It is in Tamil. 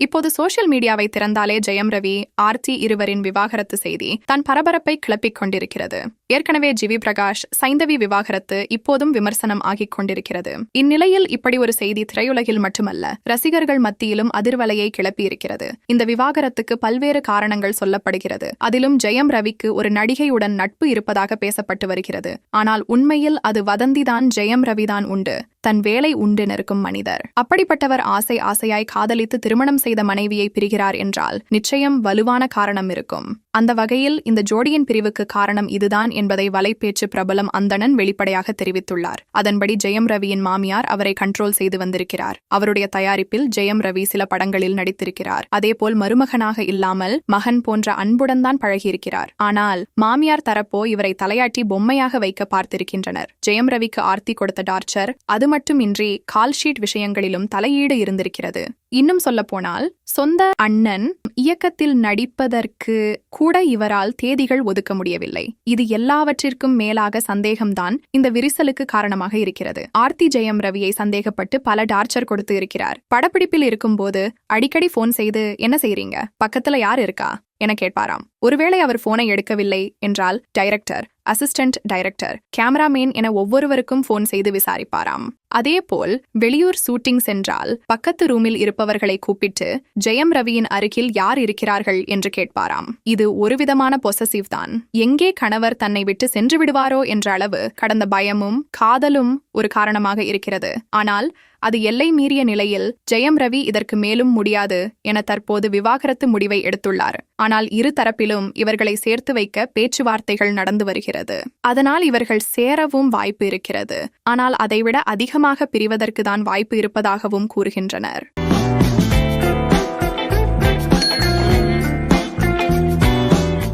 இப்போது சோசியல் மீடியாவை திறந்தாலே ஜெயம் ரவி ஆர்த்தி இருவரின் விவாகரத்து செய்தி தன் பரபரப்பை கிளப்பிக் கொண்டிருக்கிறது. ஏற்கனவே ஜிவி பிரகாஷ் சைந்தவி விவாகரத்து இப்போதும் விமர்சனம் ஆகிக் கொண்டிருக்கிறது. இந்நிலையில் இப்படி ஒரு செய்தி திரையுலகில் மட்டுமல்ல ரசிகர்கள் மத்தியிலும் அதிர்வலையை கிளப்பியிருக்கிறது. இந்த விவாகரத்துக்கு பல்வேறு காரணங்கள் சொல்லப்படுகிறது. அதிலும் ஜெயம் ரவிக்கு ஒரு நடிகையுடன் நட்பு இருப்பதாக பேசப்பட்டு வருகிறது. ஆனால் உண்மையில் அது வதந்திதான் ஜெயம் ரவிதான் உண்டு. தன் வேலை உண்டு நிற்கும் மனிதர். அப்படிப்பட்டவர் ஆசை ஆசையாய் காதலித்து திருமணம் செய்த மனைவியை பிரிகிறார் என்றால் நிச்சயம் வலுவான காரணம் இருக்கும். அந்த வகையில் இந்த ஜோடியின் பிரிவுக்கு காரணம் இதுதான் என்பதை வலைப்பேச்சு பிரபலம் அந்தணன் வெளிப்படையாக தெரிவித்துள்ளார். அதன்படி ஜெயம் ரவியின் மாமியார் அவரை கண்ட்ரோல் செய்து வந்திருக்கிறார். அவருடைய தயாரிப்பில் ஜெயம் ரவி சில படங்களில் நடித்திருக்கிறார். அதேபோல் மருமகனாக இல்லாமல் மகன் போன்ற அன்புடன் தான் பழகியிருக்கிறார். ஆனால் மாமியார் தரப்போ இவரை தலையாட்டி பொம்மையாக வைக்க பார்த்திருக்கின்றனர். ஜெயம் ரவிக்கு ஆர்த்தி கொடுத்த டார்ச்சர் அது மட்டுமின்றி கால்ஷீட் விஷயங்களிலும் தலையீடு இருந்திருக்கிறது. இன்னும் சொல்லப்போனால் சொந்த அண்ணன் இயக்கத்தில் நடிப்பதற்கு கூட இவரால் தேதிகள் ஒதுக்க முடியவில்லை. இது எல்லாவற்றிற்கும் மேலாக சந்தேகம்தான் இந்த விரிசலுக்கு காரணமாக இருக்கிறது. ஆர்த்தி ஜெயம் ரவியை சந்தேகப்பட்டு பல டார்ச்சர் கொடுத்து இருக்கிறார். படப்பிடிப்பில் இருக்கும்போது அடிக்கடி போன் செய்து என்ன செய்றீங்க? பக்கத்துல யார் இருக்கா? என கேட்பாராம். ஒருவேளை அவர் போனை எடுக்கவில்லை என்றால் டைரக்டர் அசிஸ்டன்ட் டைரக்டர் கேமராமேன் என ஒவ்வொருவருக்கும் போன் செய்து விசாரிப்பாராம். அதேபோல் வெளியூர் ஷூட்டிங் சென்றால் பக்கத்து ரூமில் இருப்பவர்களை கூப்பிட்டு ஜெயம் ரவியின் அருகில் யார் இருக்கிறார்கள்? என்று கேட்பாராம். இது ஒருவிதமான பொசசிவ் தான். எங்கே கணவர் தன்னை விட்டு சென்று விடுவாரோ என்ற அளவு கடந்த பயமும் காதலும் ஒரு காரணமாக இருக்கிறது. ஆனால் அது எல்லை மீறிய நிலையில் ஜெயம் ரவி இதற்கு மேலும் முடியாது என தற்போது விவாகரத்து முடிவை எடுத்துள்ளார். ஆனால் இரு தரப்பிலும் இவர்களை சேர்த்து வைக்க பேச்சுவார்த்தைகள் நடந்து வருகிறது. அதனால் இவர்கள் சேரவும் வாய்ப்பு இருக்கிறது. ஆனால் அதைவிட அதிக பிரிவதற்கு தான் வாய்ப்பு இருப்பதாகவும் கூறுகின்றனர்.